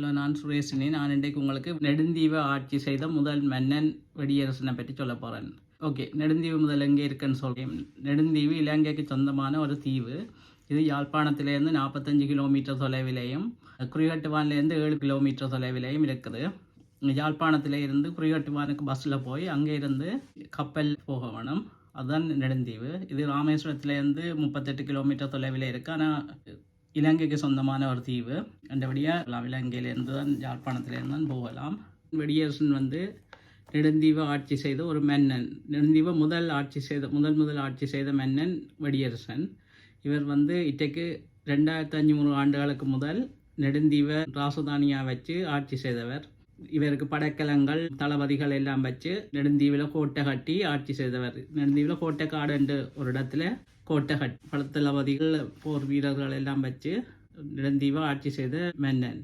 Hello நான் சுரேஷினி. நான் இன்றைக்கு உங்களுக்கு நெடுந்தீவை ஆட்சி செய்த முதல் மன்னன் வெடியரசனை பற்றி சொல்ல போகிறேன் ஓகே நெடுந்தீவு முதல் எங்கே இருக்குன்னு சொல்கிறேன் நெடுந்தீவு இலங்கைக்கு சொந்தமான ஒரு தீவு. இது யாழ்ப்பாணத்திலேருந்து நாற்பத்தஞ்சு கிலோமீட்டர் தொலைவிலையும் குறிகட்டுவான்லேருந்து ஏழு கிலோமீட்டர் தொலைவிலேயும் இருக்குது. யாழ்ப்பாணத்திலே இருந்து குறிகட்டுவானுக்கு பஸ்ஸில் போய் அங்கே இருந்து கப்பல் போக வேணும். அதுதான் நெடுந்தீவு. இது ராமேஸ்வரத்துலேருந்து முப்பத்தெட்டு கிலோமீட்டர் தொலைவில் இருக்குது ஆனால் இலங்கைக்கு சொந்தமான ஒரு தீவு. அந்தபடியாக இலங்கையிலேருந்து தான் யாழ்ப்பாணத்திலேருந்து தான் போகலாம். வெடியரசன் வந்து நெடுந்தீவை ஆட்சி செய்த ஒரு மன்னன். நெடுந்தீவை முதல் ஆட்சி செய்த முதல் முதல் ஆட்சி செய்த மன்னன் வெடியரசன். இவர் வந்து இட்டைக்கு ரெண்டாயிரத்தி அஞ்சூறு ஆண்டுகளுக்கு முதல் நெடுந்தீவை ராசதானியாக வச்சு ஆட்சி செய்தவர். இவருக்கு படைக்கலங்கள் தளபதிகள் எல்லாம் வச்சு நெடுந்தீவில் கோட்டை கட்டி ஆட்சி செய்தவர். நெடுந்தீவில் கோட்டைக்காடு என்று ஒரு இடத்துல கோட்டகட் கட் போர் வீரர்கள் எல்லாம் வச்சு நெடுந்தீவை ஆட்சி செய்த மன்னன்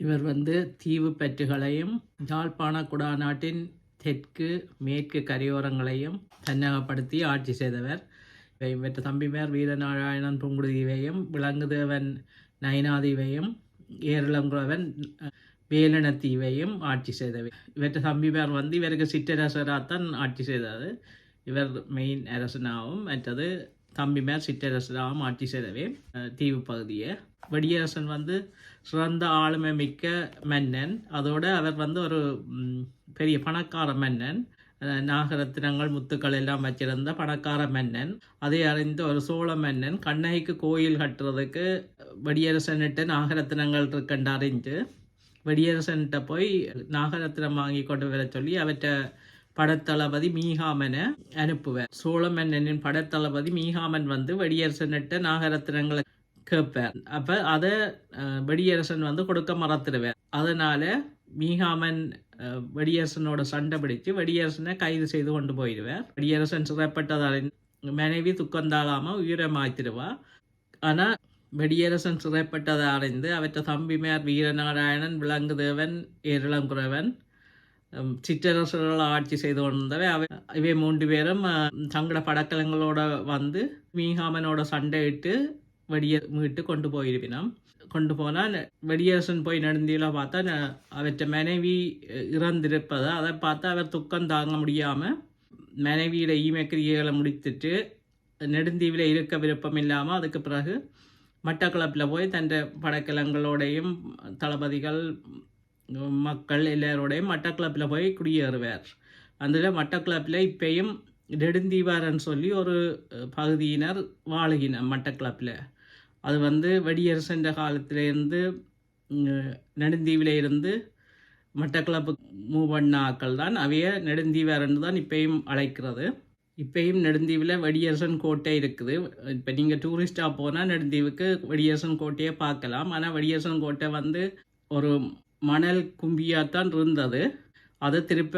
இவர் வந்து தீவு பெற்றுகளையும் யாழ்ப்பாண குடாநாட்டின் தெற்கு மேற்கு கரையோரங்களையும் தன்னகப்படுத்தி ஆட்சி செய்தவர் இவற்ற தம்பிமார் வீரநாராயணன் புங்குடுதீவையும் விலங்குதேவன் நயனாதீவையும் ஏரளங்குறவன் வேலனத்தீவையும் ஆட்சி செய்தவை இவற்ற தம்பிமார் வந்து இவருக்கு சிற்றரசராகத்தான் ஆட்சி செய்தது இவர் மெயின் அரசனாகவும் மற்றது தம்பிமார் சிற்றரசராகவும் ஆட்சி செய்தவே தீவு பகுதியை. வெடியரசன் வந்து சிறந்த ஆளுமை மிக்க மன்னன். அதோட அவர் வந்து ஒரு பெரிய பணக்கார மன்னன். நாகரத்தினங்கள் முத்துக்கள் எல்லாம் வச்சிருந்த பணக்கார மன்னன். அதை அறிந்த ஒரு சோழ மன்னன் கண்ணகிக்கு கோயில் கட்டுறதுக்கு வெடியரசன்கிட்ட நாகரத்தினங்கள் இருக்குன்னு அறிஞ்சு வெடியரசன்கிட்ட போய் நாகரத்தினம் வாங்கி கொண்டு வர சொல்லி அவற்றை படத்தளபதி மீகாமனை அனுப்புவார் சோழ மன்னனின் படத்தளபதி மீகாமன் வந்து வெடியரசன்கிட்ட நாகரத்தினங்களை கேட்பார் அப்போ அதை வெடியரசன் வந்து கொடுக்க மறத்துடுவார் அதனால மீகாமன் வெடியரசனோட சண்டை பிடிச்சு வெடியரசனை கைது செய்து கொண்டு போயிடுவார் வெடியரசன் சிறைப்பட்டதால் மனைவி துக்கந்தாளாம உயிரை மாத்திடுவா ஆனால் வெடியரசன் சிறைப்பட்டதை அறிந்து அவற்றை தம்பிமார் வீரநாராயணன் விலங்குதேவன் ஏரளங்குறவன் சிற்றரசர்கள் ஆட்சி செய்து கொண்டவை அவை இவை மூன்று பேரும் சங்கட படக்கலங்களோட வந்து மீகாமனோட சண்டையிட்டு வெடிய மீட்டு கொண்டு போயிருப்பினோம் கொண்டு போனால் வெடியரசன் போய் நடந்தியில் பார்த்தா அவற்றை மனைவி இறந்திருப்பதை அதை பார்த்து அவர் துக்கம் தாங்க முடியாமல் மனைவியோட ஈமக்கிரியைகளை முடித்துட்டு நெடுந்தீவில் இருக்க விருப்பம் இல்லாமல் அதுக்கு பிறகு மட்டக்களப்பில் போய் தன் படைக்கலங்களோடையும் தளபதிகள் மக்கள் எல்லாரோடையும் மட்டக்களப்பில் போய் குடியேறுவார். அதில் மட்டக்களப்பில் இப்பயும் நெடுந்தீவாரன்னு சொல்லி ஒரு பகுதியினர் வாழுகினர் மட்டக்களப்பில். அது வந்து வெடியரசன் காலத்திலேருந்து நெடுந்தீவில் இருந்து மட்டக்களப்பு மூவ் பண்ண ஆக்கள் தான் அவைய நெடுந்தீவாரன்னு தான் இப்பயும் அழைக்கிறது. இப்பயும் நெடுந்தீவில் வெடியரசன் கோட்டை இருக்குது. இப்போ நீங்கள் டூரிஸ்டாக போனால் நெடுந்தீவுக்கு வெடியரசன் கோட்டையை பார்க்கலாம். ஆனால் வெடியரசன் கோட்டை வந்து ஒரு மணல் கும்பியாகத்தான் இருந்தது. அதை திருப்ப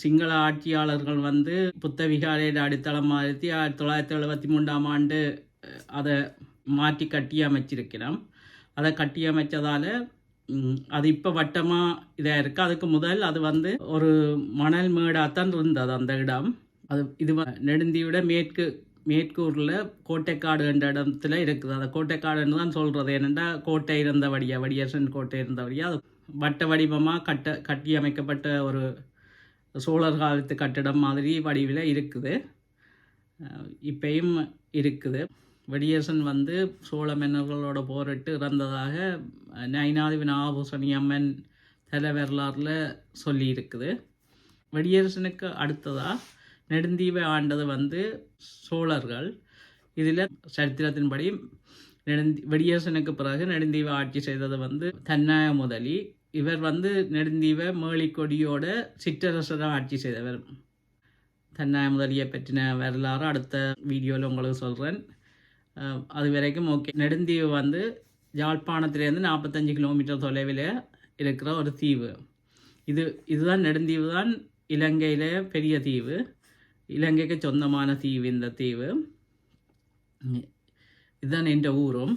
சிங்கள ஆட்சியாளர்கள் வந்து புத்த விகாரையில் அடித்தளம் மாற்றி ஆயிரத்தி தொள்ளாயிரத்தி எழுபத்தி மூன்றாம் ஆண்டு அதை மாற்றி கட்டி அமைச்சிருக்கிறோம். அதை கட்டி அமைச்சதால் அது இப்போ வட்டமாக இதாக இருக்குது அதுக்கு முதல் அது வந்து ஒரு மணல் மேடாகத்தான் இருந்தது அந்த இடம். அது இது நெடுந்தியோட மேற்கு மேற்கூரில் கோட்டைக்காடு என்ற இடத்துல இருக்குது. அந்த கோட்டைக்காடுன்னு தான் சொல்கிறது என்னென்னா கோட்டை இருந்தபடியா வடியரசன் கோட்டை இருந்தபடியா அது வட்ட வடிவமாக கட்ட கட்டி அமைக்கப்பட்ட ஒரு சோழர் காலத்து கட்டிடம் மாதிரி வடிவில் இருக்குது. இப்பயும் இருக்குது. வெடியரசன் வந்து சோழ மன்னர்களோட போரிட்டு இறந்ததாக நைனாதி நாகபூசணி அம்மன் தலை வரலாறில் சொல்லியிருக்குது. வெடியரசனுக்கு அடுத்ததாக நெடுந்தீவை ஆண்டது வந்து சோழர்கள். இதில் சரித்திரத்தின்படி நெடுந்தி வெடியரசனுக்கு பிறகு நெடுந்தீவை ஆட்சி செய்தது வந்து தன்னாய முதலி. இவர் வந்து நெடுந்தீவை மேலிக்கொடியோட சிற்றரசராக ஆட்சி செய்தவர். தன்னாய முதலியை பற்றின வரலாறு அடுத்த வீடியோவில் உங்களுக்கு சொல்கிறேன் அது வரைக்கும் ஓகே. நெடுந்தீவு வந்து யாழ்ப்பாணத்துலேருந்து நாற்பத்தஞ்சு கிலோமீட்டர் தொலைவில் இருக்கிற ஒரு தீவு. இது இதுதான் நெடுந்தீவு தான் இலங்கையில் பெரிய தீவு. இலங்கைக்கு சொந்தமான தீவு இந்த தீவு. இதுதான் என்ற ஊரும்.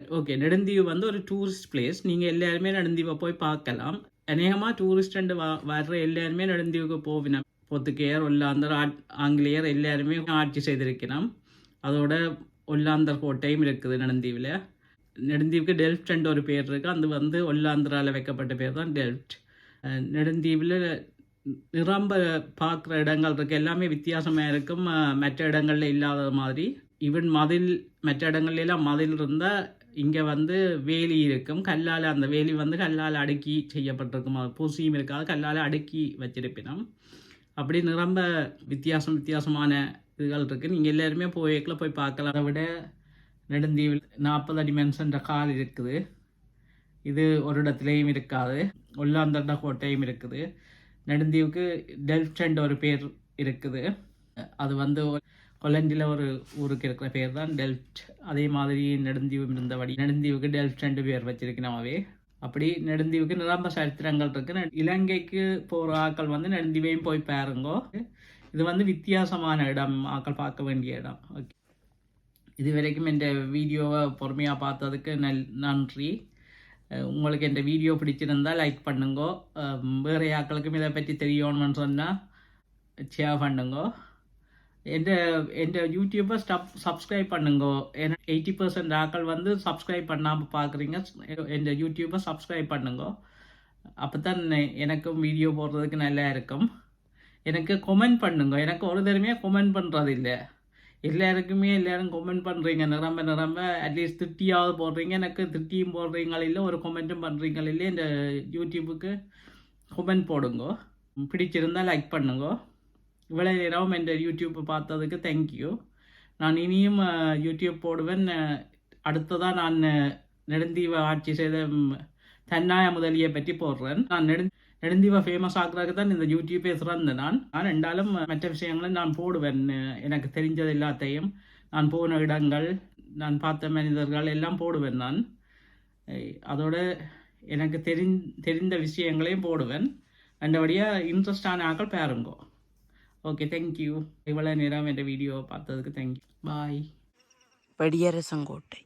ஓகே நெடுந்தீவு வந்து ஒரு டூரிஸ்ட் பிளேஸ் நீங்கள் எல்லாருமே நெடுந்தீவை போய் பார்க்கலாம். அநேகமாக டூரிஸ்ட் வா வர்ற எல்லாருமே நெடுந்தீவுக்கு போவினோம் பொத்துக்கையர் ஒல்லாந்தர் ஆங்கிலேயர் எல்லாருமே ஆட்சி செய்திருக்கிறோம் அதோட ஒல்லாந்தர் கோட்டையும் இருக்குது நெடுந்தீவில். நெடுந்தீவுக்கு டெல்ஃப்ட்ன்ற ஒரு பேர் இருக்குது அது வந்து ஒல்லாந்தரால் வைக்கப்பட்ட பேர் தான் டெல்ஃப்ட். நெடுந்தீவில் நிரம்ப பார்க்குற இடங்கள் இருக்குது எல்லாமே வித்தியாசமாக இருக்கும். மற்ற இடங்களில் இல்லாத மாதிரி. ஈவன் மதில் மற்ற இடங்கள்லாம் மதில் இருந்தால் இங்கே வந்து வேலி இருக்கும். கல்லால் அந்த வேலி வந்து கல்லால் அடுக்கி செய்யப்பட்டிருக்கும். அது பூசியும் இருக்காது. கல்லால் அடுக்கி வச்சிருப்பினோம். அப்படி நிரம்ப வித்தியாசம் வித்தியாசமான இதுகள் இருக்குது நீங்கள் எல்லாருமே போய்க்குள்ள போய் பார்க்கலாம். அதை விட நெடுந்தீவில் நாற்பது அடி மென்சன்ற கால் இருக்குது. இது ஒரு இடத்துலையும் இருக்காது. ஒல்லாந்தண்ட கோட்டையும் இருக்குது. நெடுந்தீவுக்கு டெல்ஃப்டன்ட் ஒரு பேர் இருக்குது. அது வந்து கொலண்டியில் ஒரு ஊருக்கு இருக்கிற பேர் தான் டெல்ஃப்ட். அதே மாதிரி நெடுந்தீவு இருந்தபடி நெடுந்தீவுக்கு டெல்ஃப்டன்ட் பேர் வச்சிருக்கணாவே அப்படி நெடுந்தீவுக்கு நிரம்ப சரித்திரங்கள் இருக்கு. நெ- இலங்கைக்கு போகிற ஆக்கள் வந்து நெடுந்தீவையும் போய் பாருங்கோ. இது வந்து வித்தியாசமான இடம். ஆக்கள் பார்க்க வேண்டிய இடம். ஓகே இது வரைக்கும் இந்த வீடியோவை பொறுமையாக பார்த்ததுக்கு நல் நன்றி. உங்களுக்கு இந்த வீடியோ பிடிச்சிருந்தா லைக் பண்ணுங்கோ. வேறு ஆட்களுக்கும் இதை பற்றி தெரியணும்னு சொன்னால் ஷேர் பண்ணுங்க. எந்த எந்த யூடியூப்பை ஸ்டப் சப்ஸ்கிரைப் பண்ணுங்கோ. ஏன்னா எயிட்டி பர்சன்ட் ஆட்கள் வந்து சப்ஸ்கிரைப் பண்ணாமல் பார்க்குறீங்க எந்த யூடியூப்பை சப்ஸ்கிரைப் பண்ணுங்கோ. அப்போ தான் எனக்கும் வீடியோ போடுறதுக்கு நல்லா இருக்கும். எனக்கு கொமெண்ட் பண்ணுங்க. எனக்கு ஒரு தடவையே கொமெண்ட் பண்ணுறது இல்லை எல்லாருக்குமே எல்லாரும் கமெண்ட் பண்ணுறீங்க நிரம்ப நிரம்ப அட்லீஸ்ட் திட்டியாவது போடுறீங்க. எனக்கு திட்டியும் போடுறீங்களா இல்லை ஒரு கமெண்ட்டும் பண்ணுறீங்களா இல்லை இந்த யூடியூபுக்கு கமெண்ட் போடுங்க. பிடிச்சிருந்தால் லைக் பண்ணுங்க. இவ்வளோ நேரம் இந்த யூடியூப்பை பார்த்ததுக்கு தேங்க்யூ நான் இனியும் யூடியூப் போடுவேன். அடுத்ததாக நான் அஹ், ஆட்சி செய்த தன்னாய முதலியை பற்றி போடுறேன். நான் நெடு நெடுந்தீவ ஃபேமஸ் ஆகுறதுக்கு தான் இந்த யூடியூபே சிறந்த நான் நான் ரெண்டாலும் மற்ற விஷயங்களை நான் போடுவேன் எனக்கு தெரிஞ்சது எல்லாத்தையும் நான் போன இடங்கள் நான் பார்த்த மனிதர்கள் எல்லாம் போடுவேன் நான் அதோட எனக்கு தெரி தெரிந்த விஷயங்களையும் போடுவேன் ரெண்டபடியாக இன்ட்ரெஸ்டான ஆக்கள் பாருங்கோ ஓகே தேங்க்யூ இவ்வளோ நேரம் என்ற வீடியோ பார்த்ததுக்கு தேங்க்யூ பாய் படியரசங்கோட்டை